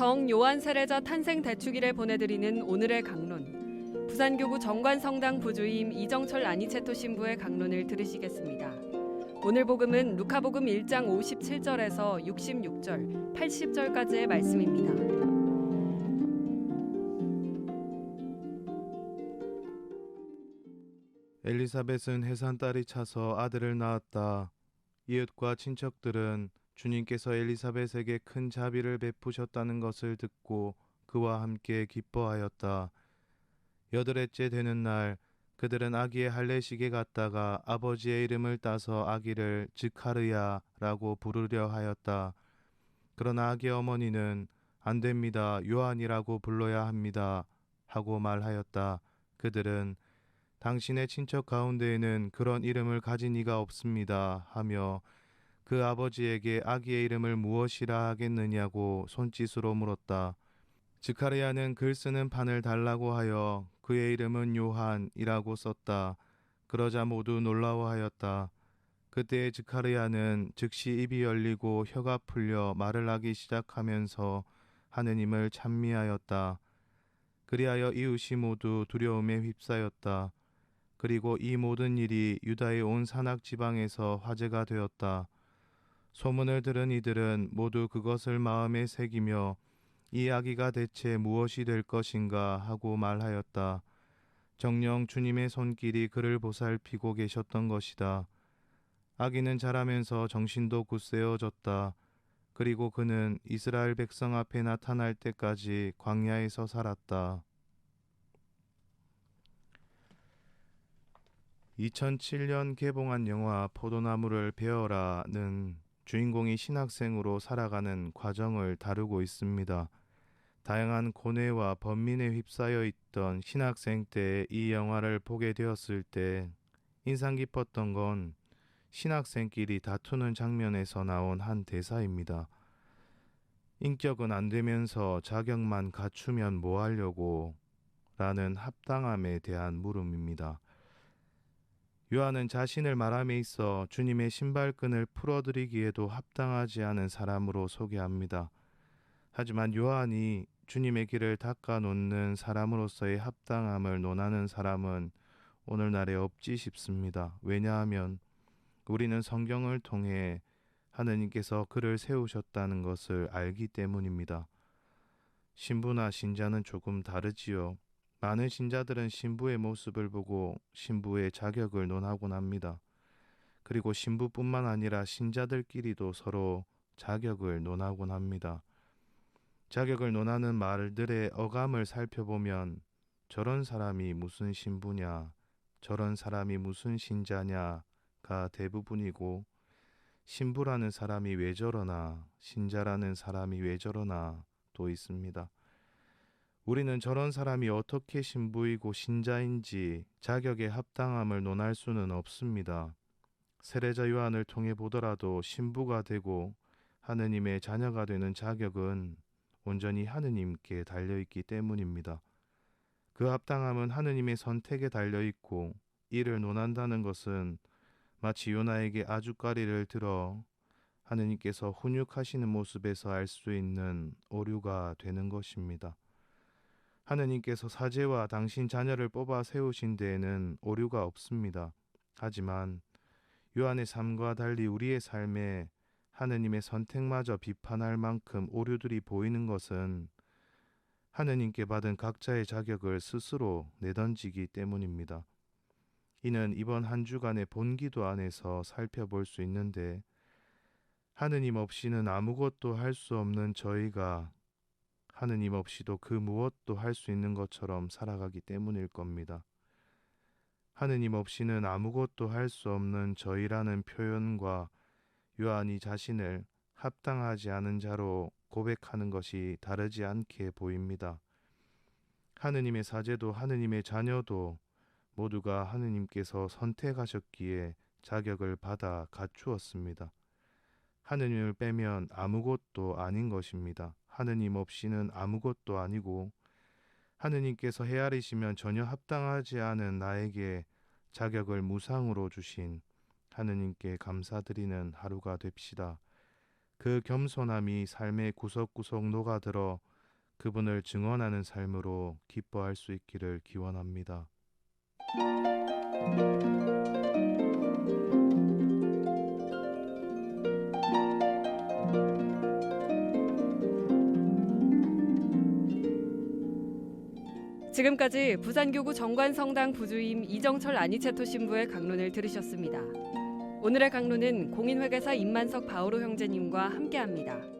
성 요한 세례자 탄생 대축일에 보내드리는 오늘의 강론. 부산교구 정관성당 부주임 이정철 아니체토 신부의 강론을 들으시겠습니다. 오늘 복음은 루카복음 1장 57절에서 66절, 80절까지의 말씀입니다. 엘리사벳은 해산 딸이 차서 아들을 낳았다. 이웃과 친척들은 주님께서 엘리사벳에게 큰 자비를 베푸셨다는 것을 듣고 그와 함께 기뻐하였다. 여덟째째 되는 날 그들은 아기의 할례식에 갔다가 아버지의 이름을 따서 아기를 즉하르야라고 부르려 하였다. 그러나 아기 어머니는 안 됩니다. 요한이라고 불러야 합니다. 하고 말하였다. 그들은 당신의 친척 가운데에는 그런 이름을 가진 이가 없습니다. 하며 그 아버지에게 아기의 이름을 무엇이라 하겠느냐고 손짓으로 물었다. 지카르야는 글 쓰는 판을 달라고 하여 그의 이름은 요한이라고 썼다. 그러자 모두 놀라워하였다. 그때 지카르야는 즉시 입이 열리고 혀가 풀려 말을 하기 시작하면서 하느님을 찬미하였다. 그리하여 이웃이 모두 두려움에 휩싸였다. 그리고 이 모든 일이 유다의 온 산악 지방에서 화제가 되었다. 소문을 들은 이들은 모두 그것을 마음에 새기며 이 아기가 대체 무엇이 될 것인가 하고 말하였다. 정령 주님의 손길이 그를 보살피고 계셨던 것이다. 아기는 자라면서 정신도 굳세어졌다. 그리고 그는 이스라엘 백성 앞에 나타날 때까지 광야에서 살았다. 2007년 개봉한 영화 포도나무를 베어라는 주인공이 신학생으로 살아가는 과정을 다루고 있습니다. 다양한 고뇌와 번민에 휩싸여 있던 신학생 때 이 영화를 보게 되었을 때 인상 깊었던 건 신학생끼리 다투는 장면에서 나온 한 대사입니다. 인격은 안 되면서 자격만 갖추면 뭐 하려고 라는 합당함에 대한 물음입니다. 요한은 자신을 말함에 있어 주님의 신발끈을 풀어드리기에도 합당하지 않은 사람으로 소개합니다. 하지만 요한이 주님의 길을 닦아놓는 사람으로서의 합당함을 논하는 사람은 오늘날에 없지 싶습니다. 왜냐하면 우리는 성경을 통해 하느님께서 그를 세우셨다는 것을 알기 때문입니다. 신부나 신자는 조금 다르지요. 많은 신자들은 신부의 모습을 보고 신부의 자격을 논하곤 합니다. 그리고 신부뿐만 아니라 신자들끼리도 서로 자격을 논하곤 합니다. 자격을 논하는 말들의 어감을 살펴보면 저런 사람이 무슨 신부냐, 저런 사람이 무슨 신자냐가 대부분이고 신부라는 사람이 왜 저러나, 신자라는 사람이 왜 저러나 또 있습니다. 우리는 저런 사람이 어떻게 신부이고 신자인지 자격의 합당함을 논할 수는 없습니다. 세례자 요한을 통해 보더라도 신부가 되고 하느님의 자녀가 되는 자격은 온전히 하느님께 달려 있기 때문입니다. 그 합당함은 하느님의 선택에 달려 있고 이를 논한다는 것은 마치 요나에게 아주까리를 들어 하느님께서 훈육하시는 모습에서 알 수 있는 오류가 되는 것입니다. 하느님께서 사제와 당신 자녀를 뽑아 세우신 데에는 오류가 없습니다. 하지만 요한의 삶과 달리 우리의 삶에 하느님의 선택마저 비판할 만큼 오류들이 보이는 것은 하느님께 받은 각자의 자격을 스스로 내던지기 때문입니다. 이는 이번 한 주간의 본기도 안에서 살펴볼 수 있는데 하느님 없이는 아무것도 할 수 없는 저희가 하느님 없이도 그 무엇도 할 수 있는 것처럼 살아가기 때문일 겁니다. 하느님 없이는 아무것도 할 수 없는 저희라는 표현과 요한이 자신을 합당하지 않은 자로 고백하는 것이 다르지 않게 보입니다. 하느님의 사제도 하느님의 자녀도 모두가 하느님께서 선택하셨기에 자격을 받아 갖추었습니다. 하느님을 빼면 아무것도 아닌 것입니다. 하느님 없이는 아무것도 아니고 하느님께서 헤아리시면 전혀 합당하지 않은 나에게 자격을 무상으로 주신 하느님께 감사드리는 하루가 됩시다. 그 겸손함이 삶의 구석구석 녹아들어 그분을 증언하는 삶으로 기뻐할 수 있기를 기원합니다. 지금까지 부산교구 정관성당 부주임 이정철 아니체토 신부의 강론을 들으셨습니다. 오늘의 강론은 공인회계사 임만석 바오로 형제님과 함께합니다.